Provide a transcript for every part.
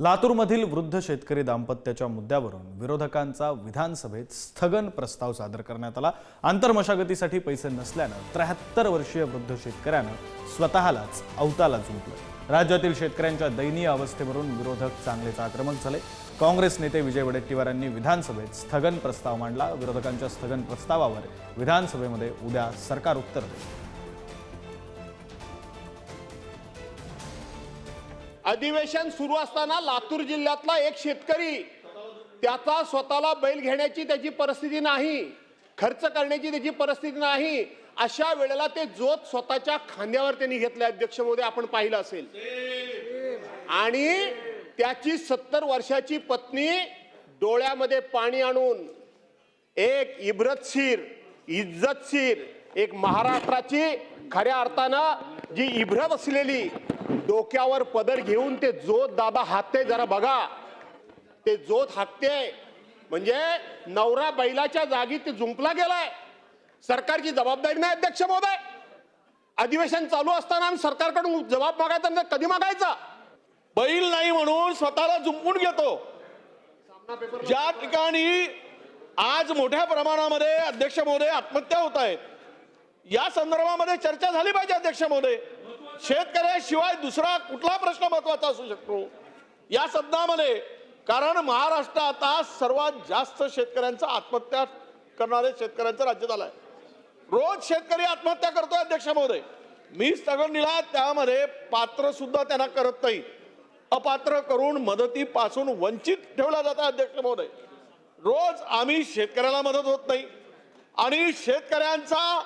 लातूरमधील वृद्ध शेतकरी दाम्पत्याच्या मुद्द्यावरून विरोधकांचा विधानसभेत स्थगन प्रस्ताव सादर करण्यात आला. आंतरमशागतीसाठी पैसे नसल्यानं त्र्याहत्तर वर्षीय वृद्ध शेतकऱ्यानं स्वतःलाच अवताला जुंपलं. राज्यातील शेतकऱ्यांच्या दयनीय अवस्थेवरून विरोधक चांगलेच आक्रमक झाले. काँग्रेस नेते विजय वडेट्टीवारांनी विधानसभेत स्थगन प्रस्ताव मांडला. विरोधकांच्या स्थगन प्रस्तावावर विधानसभेमध्ये उद्या सरकार उत्तर देईल. अधिवेशन सुरू असताना लातूर जिल्ह्यातला एक शेतकरी त्याचा स्वतःला बैल घेण्याची त्याची परिस्थिती नाही खर्च करण्याची त्याची परिस्थिती नाही अशा वेळेला ते जोत स्वतःच्या खांद्यावर त्यांनी घेतले अध्यक्ष मोदी आपण पाहिलं असेल. आणि त्याची सत्तर वर्षाची पत्नी डोळ्यामध्ये पाणी आणून एक इब्रतशीर इज्जतशीर एक महाराष्ट्राची खऱ्या अर्थानं जी इब्रत असलेली डोक्यावर पदर घेऊन ते जोत दादा हाकते जरा बघा. ते जोत हाकते म्हणजे नवरा बैलाच्या जागी ते जुंपला गेलाय. सरकारची जबाबदारी नाही अध्यक्ष महोदय. अधिवेशन चालू असताना आम्ही सरकारकडून जबाब मागायचा नाही कधी मागायचा? बैल नाही म्हणून स्वतःला जुंपून घेतो. ज्या ठिकाणी आज मोठ्या प्रमाणामध्ये अध्यक्ष महोदय आत्महत्या होत आहेत या संदर्भामध्ये चर्चा झाली पाहिजे अध्यक्ष महोदय. शेतकऱ्याशिवाय दुसरा कुठला प्रश्न महत्त्वाचा असू शकतो? या सदनामध्ये कारण महाराष्ट्र आता सर्वात जास्त शेतकऱ्यांचा आत्महत्या करणारे शेतकऱ्यांचं राज्य झालं आहे. रोज शेतकरी आत्महत्या करतोय अध्यक्ष महोदय. मी स्थगन दिला त्यामध्ये पात्र सुद्धा त्यांना करत नाही. अपात्र करून मदतीपासून वंचित ठेवला जातं अध्यक्ष महोदय. रोज आम्ही शेतकऱ्याला मदत होत नाही. आणि शेतकऱ्यांचा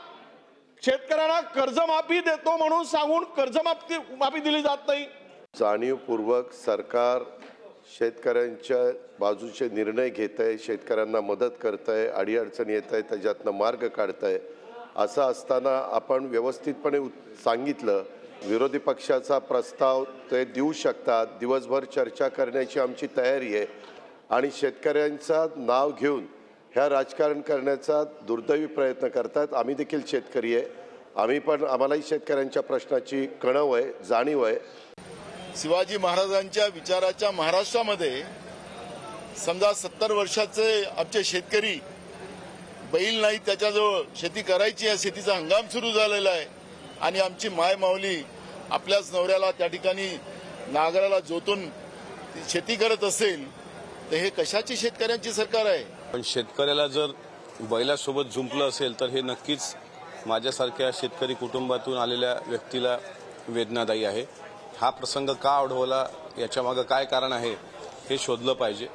शेतकऱ्यांना कर्जमाफी देतो म्हणून सांगून कर्जमाफी माफी दिली जात नाही. जाणीवपूर्वक सरकार शेतकऱ्यांच्या बाजूचे निर्णय घेत आहे शेतकऱ्यांना मदत करत आहे अडीअडचणी येत आहे त्याच्यातनं मार्ग काढत आहे असं असताना आपण व्यवस्थितपणे सांगितलं विरोधी पक्षाचा प्रस्ताव ते देऊ शकतात दिवसभर चर्चा करण्याची आमची तयारी आहे. आणि शेतकऱ्यांचा नाव घेऊन ह्या राजकारण करण्याचा दुर्दैवी प्रयत्न करतात. आम्ही देखील शेतकरी आहे. आम्ही पण आम्हालाही शेतकऱ्यांच्या प्रश्नाची कणव आहे जाणीव आहे. शिवाजी महाराजांच्या विचाराच्या महाराष्ट्रामध्ये समजा सत्तर वर्षाचे आमचे शेतकरी बैल नाही त्याच्याजवळ शेती करायची आहे शेतीचा हंगाम सुरू झालेला आहे. आणि आमची माय माऊली आपल्याच नवऱ्याला त्या ठिकाणी नागराला जोतून शेती करत असेल तर हे कशाची शेतकऱ्यांची सरकार आहे? पण शेतकऱ्याला जर बैलासोबत झुंपलं असेल तर हे नक्कीच माझ्यासारख्या शेतकरी कुटुंबातून आलेल्या व्यक्तीला वेदनादायी आहे. हा प्रसंग का ओढवला याच्यामागं काय कारण आहे हे शोधलं पाहिजे.